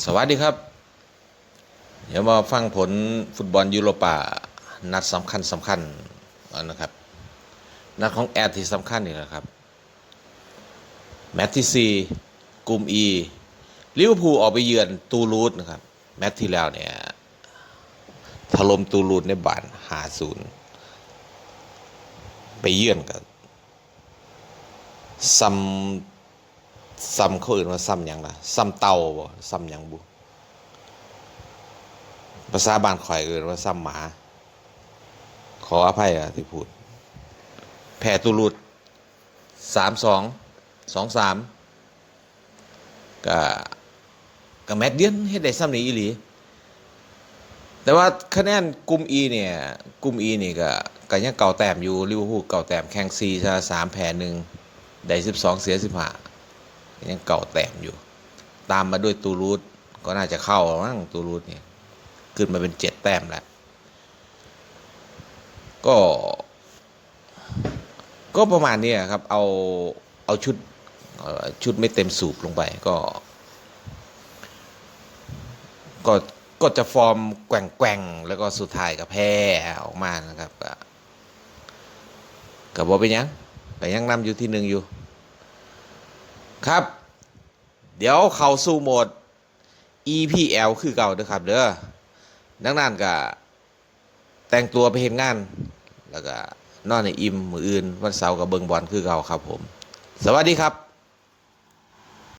สวัสดีครับ เดี๋ยวมาฟังผลฟุตบอลยูโรปานัดสำคัญสำคัญนะครับ นัดของแอดที่สำคัญนี่นะครับ แมตช์ที่ 4 กลุ่ม E ลิเวอร์พูลออกไปเยือนตูรูสนะครับ แมตช์ที่แล้วเนี่ยถล่มตูรูสในบ้านหาศูนย์ไปเยือนกันซัม ซัมเขาอื่นว่าซัมหยังล่ะซัมเตาบ่ซัมหยังบุภาษาบ้านข่อยเอินว่าซ้ำหมา ขออภัยอะที่พูด แผ่ตุลุดสามสองสองสามก็ก็แมตเดียนเฮ็ดได้ซ้ำนี้อีหลี แต่ว่าคะแนนกลุ่ม E เนี่ยกลุ่ม E นี่ก็ก็ยังเก่าแต้มอยู่ลิเวอร์พูลเก่าแต้มแข่งซีชนะสามแพ้หนึ่งได้สิบสองเสียสิบห้า ยังเก่าแต้มอยู่ ตามมาด้วยตูรูดก็น่าจะเข้ามั้งตูรูดเนี่ยขึ้นมาเป็นเจ็ดแต้มแล้ว ก็ ก็ประมาณนี้ครับ เอา เอาชุด ชุดไม่เต็มสูบลงไป ก็ ก็ ก็จะฟอร์มแกว่งแกว่งแล้วก็สุดท้ายก็แพ้ออกมานะครับ ก็กับบอเป็นหยัง แต่ยังนำอยู่ที่หนึ่งอยู่ ครับ เดี๋ยวเข้าสู่โหมด EPL คือเก่าเด้อครับเด้อนังนั้นก็แต่งตัวไปเห็นงาน แล้วก็นอนในอิ่มมืออื่น วันเสาร์กับเบิงบอลคือเก่าครับผม สวัสดีครับ